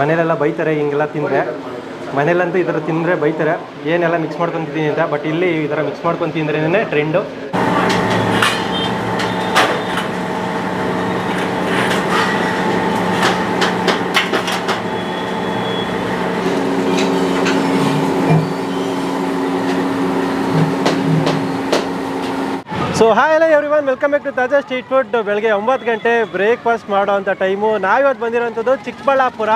ಮನೇಲೆಲ್ಲ ಬೈತಾರೆ, ಹಿಂಗೆಲ್ಲ ತಿಂದರೆ. ಮನೇಲಂತೂ ಈ ಥರ ತಿಂದರೆ ಬೈತಾರೆ. ಏನೆಲ್ಲ ಮಿಕ್ಸ್ ಮಾಡ್ಕೊತಿದ್ದೀನಿ ಅಂತ ಬಟ್ ಇಲ್ಲಿ ಈ ಥರ ಮಿಕ್ಸ್ ಮಾಡ್ಕೊಂಡು ತಿಂದ್ರೇ ಟ್ರೆಂಡು ಸೊ ಹಾಯ್ ಎಲ್ಲ every one welcome back to Taaza street food ಬೆಳಗ್ಗೆ ಒಂಬತ್ತು ಗಂಟೆ ಬ್ರೇಕ್ಫಾಸ್ಟ್ ಮಾಡೋ ಅಂಥ ಟೈಮು ನಾವಿವತ್ತು ಬಂದಿರೋಂಥದ್ದು ಚಿಕ್ಕಬಳ್ಳಾಪುರ.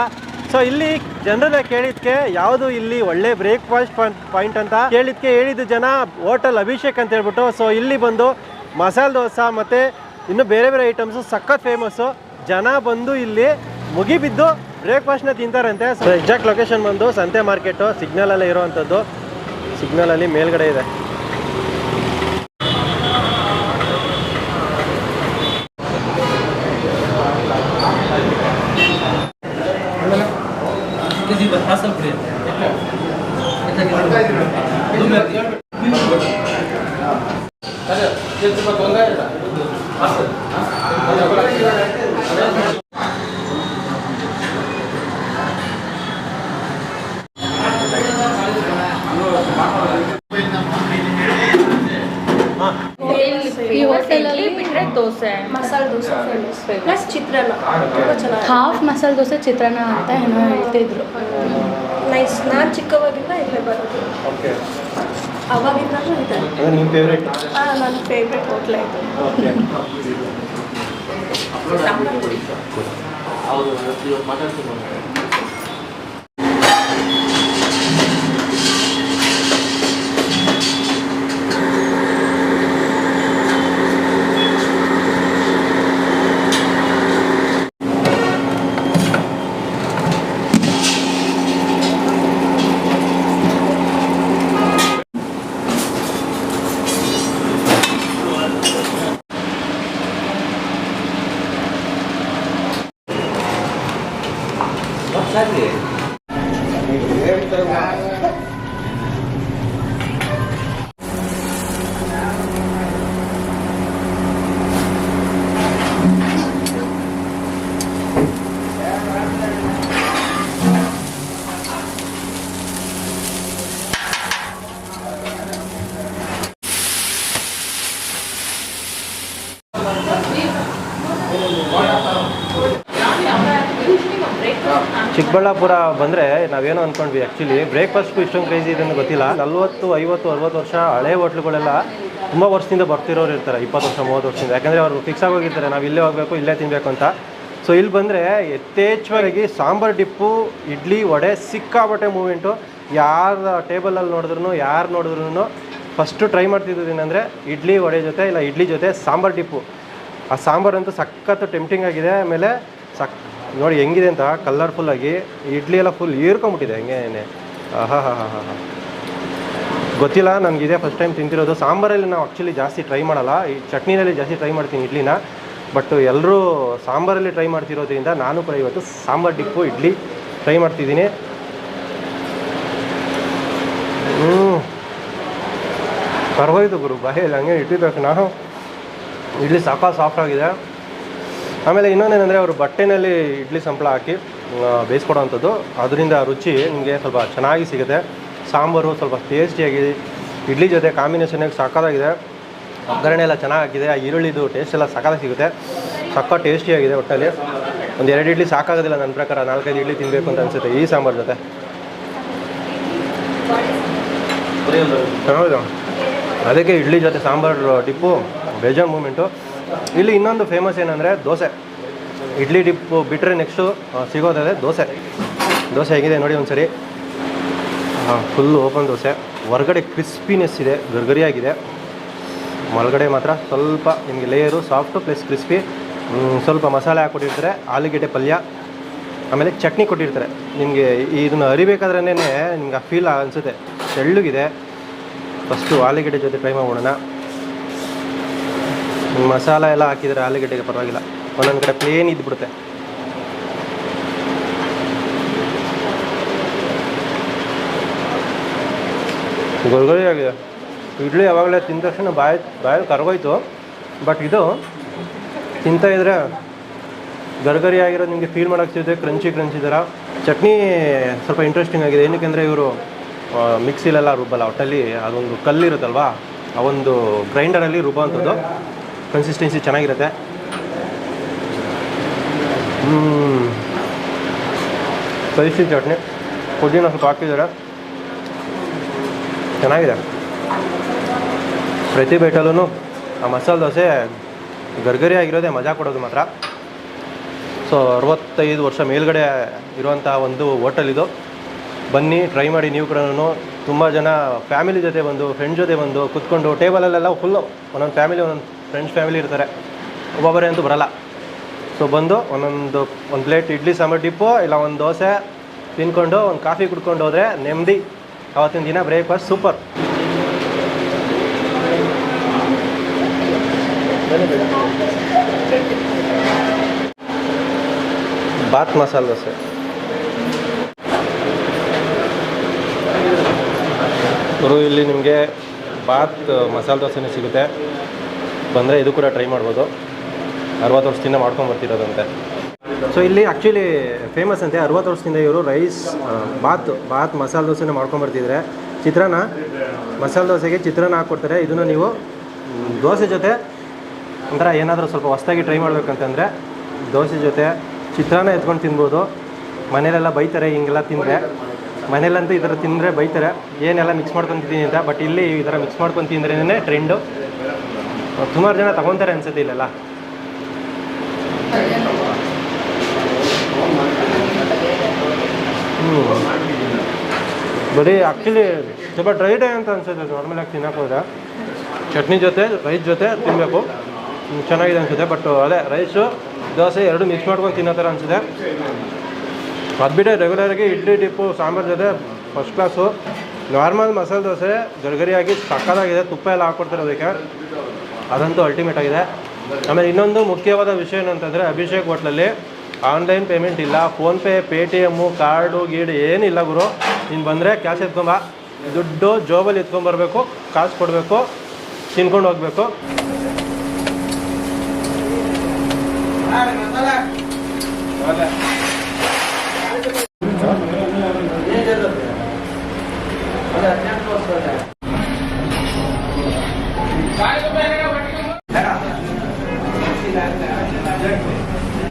ಸೊ ಇಲ್ಲಿ ಜನರನ್ನ ಕೇಳಿದ್ಕೆ ಯಾವುದು ಇಲ್ಲಿ ಒಳ್ಳೆ ಬ್ರೇಕ್ಫಾಸ್ಟ್ ಪಾಯಿಂಟ್ ಅಂತ ಕೇಳಿದ್ಕೆ ಹೇಳಿದ ಜನ ಹೋಟೆಲ್ ಅಭಿಷೇಕ್ ಅಂತ ಹೇಳ್ಬಿಟ್ಟು. ಸೊ ಇಲ್ಲಿ ಬಂದು ಮಸಾಲೆ ದೋಸೆ ಮತ್ತು ಇನ್ನು ಬೇರೆ ಬೇರೆ ಐಟಮ್ಸು ಸಖತ್ ಫೇಮಸ್ಸು ಜನ ಬಂದು ಇಲ್ಲಿ ಮುಗಿಬಿದ್ದು ಬ್ರೇಕ್ಫಾಸ್ಟ್ನ ತಿಂತಾರಂತೆ. ಸೊ ಎಕ್ಸಾಕ್ಟ್ ಲೊಕೇಶನ್ ಬಂದು ಸಂತೆ ಮಾರ್ಕೆಟು ಸಿಗ್ನಲಲ್ಲೇ ಇರೋವಂಥದ್ದು ಸಿಗ್ನಲಲ್ಲಿ ಮೇಲ್ಗಡೆ ಇದೆ. ಕೆಜಿ ಹಾಸಲ್ ಪುಡಿ ಈ ಹೋಟೆಲಲ್ಲಿ ಬಿಟ್ರೆ ದೋಸೆ ಮಸಾಲೆ ದೋಸೆ ಫೇಮಸ್ ಪ್ಲಸ್ ಚಿತ್ರಾನ್ನ. ತುಂಬ ಚೆನ್ನಾಗಿ ಹಾಫ್ ಮಸಾಲೆ ದೋಸೆ ಚಿತ್ರಾನ್ನ ಅಂತ ಏನೋ ಹೇಳ್ತಿದ್ರು. ನೈಸ್ ನಾನು ಚಿಕ್ಕವಾಗಿಂದ ಇಲ್ಲೇ ಬರೋದು. ಓಕೆ. ಅವಾಗಿಂದಲೂ ಇದೆ. ಹಾಂ ನನ್ನ ಫೇವ್ರೆಟ್ ಹೋಟ್ಲ ಇದು. అలాగే ಚಿಕ್ಕಬಳ್ಳಾಪುರ ಬಂದರೆ ನಾವೇನೋ ಅಂದ್ಕೊಂಡ್ವಿ ಆ್ಯಕ್ಚುಲಿ ಬ್ರೇಕ್ಫಾಸ್ಟ್ ಇಷ್ಟೊಂದು ಕ್ರೇಜಿ ಅಂತ ಗೊತ್ತಿಲ್ಲ. ನಲ್ವತ್ತು, ಐವತ್ತು, ಅರವತ್ತು ವರ್ಷ ಹಳೆ ಹೋಟ್ಲುಗಳೆಲ್ಲ ತುಂಬ ವರ್ಷದಿಂದ ಬರ್ತಿರೋರು ಇರ್ತಾರೆ. ಇಪ್ಪತ್ತು ವರ್ಷ, ಮೂವತ್ತು ವರ್ಷದಿಂದ. ಯಾಕಂದರೆ ಅವರು ಫಿಕ್ಸ್ ಆಗೋಗಿರ್ತಾರೆ. ನಾವು ಇಲ್ಲೇ ಹೋಗಬೇಕು, ಇಲ್ಲೇ ತಿನ್ನಬೇಕು ಅಂತ. ಸೊ ಇಲ್ಲಿ ಬಂದರೆ ಯಥೇಚ್ಛವಾಗಿ ಸಾಂಬಾರ್ ಡಿಪ್ಪು, ಇಡ್ಲಿ, ವಡೆ ಸಿಕ್ಕಾಬಟ್ಟೆ ಮೂಮೆಂಟು. ಯಾರ ಟೇಬಲಲ್ಲಿ ನೋಡಿದ್ರು ಯಾರು ನೋಡಿದ್ರು ಫಸ್ಟು ಟ್ರೈ ಮಾಡ್ತಿದ್ದೇನೆಂದರೆ ಇಡ್ಲಿ, ವಡೆ ಜೊತೆ, ಇಲ್ಲ ಇಡ್ಲಿ ಜೊತೆ ಸಾಂಬಾರ್ ಡಿಪ್ಪು. ಆ ಸಾಂಬಾರಂತೂ ಸಖತ್ತು ಟೆಂಪ್ಟಿಂಗ್ ಆಗಿದೆ. ಆಮೇಲೆ ಸಕ್ ನೋಡಿ ಹೆಂಗಿದೆ ಅಂತ ಕಲರ್ಫುಲ್ಲಾಗಿ ಇಡ್ಲಿ ಎಲ್ಲ ಫುಲ್ ಹೀರ್ಕೊಂಬಿಟ್ಟಿದೆ ಹಂಗೇನೆ ಹಾಂ ಹಾಂ ಗೊತ್ತಿಲ್ಲ, ನನಗೆ ಇದೇ ಫಸ್ಟ್ ಟೈಮ್ ತಿಂತಿರೋದು. ಸಾಂಬಾರಲ್ಲಿ ನಾವು ಆ್ಯಕ್ಚುಲಿ ಜಾಸ್ತಿ ಟ್ರೈ ಮಾಡಲ್ಲ. ಈ ಚಟ್ನಿನಲ್ಲಿ ಜಾಸ್ತಿ ಟ್ರೈ ಮಾಡ್ತೀನಿ ಇಡ್ಲಿನ. ಬಟ್ ಎಲ್ಲರೂ ಸಾಂಬಾರಲ್ಲಿ ಟ್ರೈ ಮಾಡ್ತಿರೋದ್ರಿಂದ ನಾನು ಕೂಡ ಇವತ್ತು ಸಾಂಬಾರು ಡಿಪ್ಪು ಇಡ್ಲಿ ಟ್ರೈ ಮಾಡ್ತಿದ್ದೀನಿ. ಹ್ಞೂ ಪರವಾಗಿತ್ತು ಗುರು, ಬಾಯಲ್ಲಿ ಹಂಗೆ ಇಟ್ಟಿದ ನಾನು. ಇಡ್ಲಿ ಸಾಕಾ ಸಾಫ್ಟ್ ಆಗಿದೆ. ಆಮೇಲೆ ಇನ್ನೊಂದೇನೆಂದರೆ ಅವರು ಬಟ್ಟೆನಲ್ಲಿ ಇಡ್ಲಿ ಸಂಪಳ ಹಾಕಿ ಬೇಯಿಸ್ಕೊಡೋವಂಥದ್ದು. ಅದರಿಂದ ರುಚಿ ನಿಮಗೆ ಸ್ವಲ್ಪ ಚೆನ್ನಾಗಿ ಸಿಗುತ್ತೆ. ಸಾಂಬಾರು ಸ್ವಲ್ಪ ಟೇಸ್ಟಿಯಾಗಿ ಇಡ್ಲಿ ಜೊತೆ ಕಾಂಬಿನೇಷನಾಗಿ ಸಾಕಾಗಿದೆ ಒಗ್ಗರಣೆ ಎಲ್ಲ ಚೆನ್ನಾಗಿ ಹಾಕಿದೆ ಆ ಈರುಳ್ಳಿದು ಟೇಸ್ಟ್ ಎಲ್ಲ ಸಕ್ಕತ್ತಾಗಿ ಸಿಗುತ್ತೆ. ಸಕ್ಕ ಟೇಸ್ಟಿಯಾಗಿದೆ ಒಟ್ಟಲ್ಲಿ. ಒಂದು ಎರಡು ಇಡ್ಲಿ ಸಾಕಾಗೋದಿಲ್ಲ ನನ್ನ ಪ್ರಕಾರ. ನಾಲ್ಕೈದು ಇಡ್ಲಿ ತಿನ್ನಬೇಕು ಅಂತ ಅನಿಸುತ್ತೆ ಈ ಸಾಂಬಾರು ಜೊತೆ. ಹೌದು ಅದಕ್ಕೆ ಇಡ್ಲಿ ಜೊತೆ ಸಾಂಬಾರು, ಟಿಪ್ಪು ಬೇಜಾನ್ ಮೂಮೆಂಟು. ಇಲ್ಲಿ ಇನ್ನೊಂದು ಫೇಮಸ್ ಏನಂದರೆ ದೋಸೆ. ಇಡ್ಲಿ ಡಿಪ್ಪು ಬಿಟ್ಟರೆ ನೆಕ್ಸ್ಟು ಸಿಗೋದೇ ದೋಸೆ. ದೋಸೆ ಹೇಗಿದೆ ನೋಡಿ ಒಂದ್ಸರಿ. ಓಪನ್ ದೋಸೆ. ಹೊರಗಡೆ ಕ್ರಿಸ್ಪಿನೆಸ್ ಇದೆ, ಗರ್ಗರಿಯಾಗಿದೆ. ಒಳಗಡೆ ಮಾತ್ರ ಸ್ವಲ್ಪ ನಿಮಗೆ ಲೇಯರು ಸಾಫ್ಟು ಪ್ಲಸ್ ಕ್ರಿಸ್ಪಿ ಸ್ವಲ್ಪ ಮಸಾಲೆ ಹಾಕ್ಕೊಟ್ಟಿರ್ತಾರೆ, ಆಲೂಗೆಡ್ಡೆ ಪಲ್ಯ, ಆಮೇಲೆ ಚಟ್ನಿ ಕೊಟ್ಟಿರ್ತಾರೆ. ನಿಮಗೆ ಇದನ್ನು ಅರಿಬೇಕಾದ್ರೇ ನಿಮ್ಗೆ ಆ ಫೀಲ್ ಅನಿಸುತ್ತೆ. ತೆಳ್ಳಗಿದೆ. ಫಸ್ಟು ಆಲೂಗೆಡ್ಡೆ ಜೊತೆ ಟ್ರೈ ಮಾಡೋಣ ಮಸಾಲ ಎಲ್ಲ ಹಾಕಿದರೆ ಆಲೂಗಡ್ಡೆಗೆ ಪರವಾಗಿಲ್ಲ. ಒಂದೊಂದು ಕಡೆ ಪ್ಲೇನ್ ಇದ್ಬಿಡುತ್ತೆ ಗೊರಗೊರೆ ಆಗಿದೆ. ಇಡ್ಲಿ ಯಾವಾಗಲೇ ತಿಂದ ತಕ್ಷಣ ಬಾಯಿ, ಬಾಯಲ್ಲಿ ಕರಗೋಯ್ತು. ಬಟ್ ಇದು ತಿಂತ ಇದ್ರೆ ಗರ್ಗರಿ ಆಗಿರೋದು ನಿಮಗೆ ಫೀಲ್ ಮಾಡೋಕ್ಕೆ ಸಿಗುತ್ತೆ. ಕ್ರಂಚಿ ಕ್ರಂಚಿ ಥರ ಚಟ್ನಿ ಸ್ವಲ್ಪ ಇಂಟ್ರೆಸ್ಟಿಂಗ್ ಆಗಿದೆ. ಏನಕ್ಕೆಂದರೆ ಇವರು ಮಿಕ್ಸಿಲೆಲ್ಲ ರುಬ್ಬಲ್ಲ. ಒಟ್ಟಲ್ಲಿ ಅದೊಂದು ಕಲ್ಲಿರುತ್ತಲ್ವಾ? ಆ ಒಂದು ಗ್ರೈಂಡರಲ್ಲಿ ರುಬ್ಬೋ ಕನ್ಸಿಸ್ಟೆನ್ಸಿ ಚೆನ್ನಾಗಿರುತ್ತೆ. ಸ್ಪೈಸಿ ಚಟ್ನಿ. ಪುದೀನ ಸ್ವಲ್ಪ ಹಾಕಿದ್ದಾರೆ. ಚೆನ್ನಾಗಿದೆ. ಪ್ರತಿ ಬೈಟಲ್ಲೂ ಆ ಮಸಾಲೆ ದೋಸೆ ಗರ್ಗರಿ ಆಗಿರೋದೇ ಮಜಾ ಕೊಡೋದು ಮಾತ್ರ. ಸೊ, ಅರವತ್ತೈದು ವರ್ಷ ಮೇಲ್ಗಡೆ ಇರುವಂಥ ಒಂದು ಹೋಟೆಲ್ ಇದು. ಬನ್ನಿ, ಟ್ರೈ ಮಾಡಿ ನೀವು ಕೂಡ ತುಂಬ ಜನ ಫ್ಯಾಮಿಲಿ ಜೊತೆ ಬಂದು ಫ್ರೆಂಡ್ ಜೊತೆ ಬಂದು ಕುತ್ಕೊಂಡು ಟೇಬಲಲ್ಲೆಲ್ಲ ಫುಲ್ಲು ಒಂದೊಂದು ಫ್ಯಾಮಿಲಿ ಒಂದೊಂದು ಫ್ರೆಂಡ್ಸ್ ಫ್ಯಾಮಿಲಿ ಇರ್ತಾರೆ. ಒಬ್ಬೊಬ್ಬರೇ ಅಂತೂ ಬರಲ್ಲ. ಸೊ ಬಂದು ಒಂದೊಂದು, ಒಂದು ಪ್ಲೇಟ್ ಇಡ್ಲಿ, ಸಾಂಬಾರು ಡಿಪ್ಪು ಇಲ್ಲ ಒಂದು ದೋಸೆ ತಿನ್ಕೊಂಡು, ಒಂದು ಕಾಫಿ ಕುಡ್ಕೊಂಡು ಹೋದರೆ ನೆಮ್ಮದಿ. ಅವತ್ತಿನ ದಿನ ಬ್ರೇಕ್ಫಾಸ್ಟ್ ಸೂಪರ್ ಬಾತ್ ಮಸಾಲೆ ದೋಸೆ. ಇಲ್ಲಿ ನಿಮಗೆ ಬಾತ್ ಮಸಾಲೆ ದೋಸೆನೇ ಸಿಗುತ್ತೆ. ಬಂದರೆ ಇದು ಕೂಡ ಟ್ರೈ ಮಾಡ್ಬೋದು. ಅರವತ್ತು ವರ್ಷದಿಂದ ಮಾಡ್ಕೊಂಡು ಬರ್ತಿರೋದಂತೆ. ಸೊ ಇಲ್ಲಿ ಆ್ಯಕ್ಚುಲಿ ಫೇಮಸ್ ಅಂತೆ. ಅರವತ್ತು ವರ್ಷದಿಂದ ಇವರು ರೈಸ್ ಬಾತ್ ಬಾತ್ ಮಸಾಲೆ ದೋಸೆನ ಮಾಡ್ಕೊಂಬರ್ತಿದ್ರೆ ಚಿತ್ರಾನ್ನ, ಮಸಾಲೆ ದೋಸೆಗೆ ಚಿತ್ರಾನ್ನ ಹಾಕ್ಕೊಡ್ತಾರೆ ಇದನ್ನು ನೀವು ದೋಸೆ ಜೊತೆ ಒಂಥರ ಏನಾದರೂ ಸ್ವಲ್ಪ ಹೊಸ್ದಾಗಿ ಟ್ರೈ ಮಾಡ್ಬೇಕಂತಂದರೆ ದೋಸೆ ಜೊತೆ ಚಿತ್ರಾನ್ನ ಎತ್ಕೊಂಡು ತಿನ್ಬೋದು. ಮನೇಲೆಲ್ಲ ಬೈತಾರೆ, ಹಿಂಗೆಲ್ಲ ತಿಂದರೆ. ಮನೇಲಂತೂ ಈ ಥರ ತಿಂದರೆ ಬೈತಾರೆ. ಏನೆಲ್ಲ ಮಿಕ್ಸ್ ಮಾಡ್ಕೊಂಡು ಅಂತ. ಬಟ್ ಇಲ್ಲಿ ಈ ಥರ ಮಿಕ್ಸ್ ಮಾಡ್ಕೊಂಡು ತಿಂದ್ರೇ ಟ್ರೆಂಡು ಸುಮಾರು ಜನ ತಗೊತಾರೆ ಅನ್ಸುತ್ತೆ ಇಲ್ಲೆಲ್ಲ. ಹ್ಞೂ ಬರೀ ಆ್ಯಕ್ಚುಲಿ ಸ್ವಲ್ಪ ಡ್ರೈ ಡೇ ಅಂತ ಅನ್ಸುತ್ತೆ ನಾರ್ಮಲಾಗಿ ತಿನ್ನಕ್ಕೆ ಹೋದ್ರೆ. ಚಟ್ನಿ ಜೊತೆ ರೈಸ್ ಜೊತೆ ತಿನ್ನಬೇಕು ಚೆನ್ನಾಗಿದೆ ಅನ್ಸುತ್ತೆ ಬಟ್ ಅದೇ ರೈಸು ದೋಸೆ ಎರಡು ಮಿಕ್ಸ್ ಮಾಡ್ಕೊಂಡು ತಿನ್ನೋ ಥರ ಅನ್ಸುತ್ತೆ. ಅದು ಬಿಟ್ಟರೆ ರೆಗ್ಯುಲರಾಗಿ ಇಡ್ಲಿ ಟಿಪ್ಪು, ಸಾಂಬಾರು ಜೊತೆ first class normal masala dosa ಗರ್ಗರಿಯಾಗಿ ಸಕ್ಕದಾಗಿದೆ ತುಪ್ಪ ಎಲ್ಲ ಹಾಕ್ಕೊಡ್ತಾರೆ ಅದಕ್ಕೆ. ಅದಂತೂ ಅಲ್ಟಿಮೇಟ್ ಆಗಿದೆ. ಆಮೇಲೆ ಇನ್ನೊಂದು ಮುಖ್ಯವಾದ ವಿಷಯ ಏನಂತಂದರೆ ಅಭಿಷೇಕ್ ಹೋಟ್ಲಲ್ಲಿ ಆನ್ಲೈನ್ ಪೇಮೆಂಟ್ ಇಲ್ಲ. PhonePe Paytm card ಗೀಡು ಏನಿಲ್ಲ ಗುರು. ನೀನು ಬಂದರೆ ಕ್ಯಾಶ್ ಎತ್ಕೊಂಬ. ದುಡ್ಡು ಜೋಬಲ್ಲಿ ಎತ್ಕೊಂಬರ್ಬೇಕು ಕಾಸು ಕೊಡಬೇಕು, ತಿನ್ಕೊಂಡು ಹೋಗ್ಬೇಕು. ಮಸಾಲ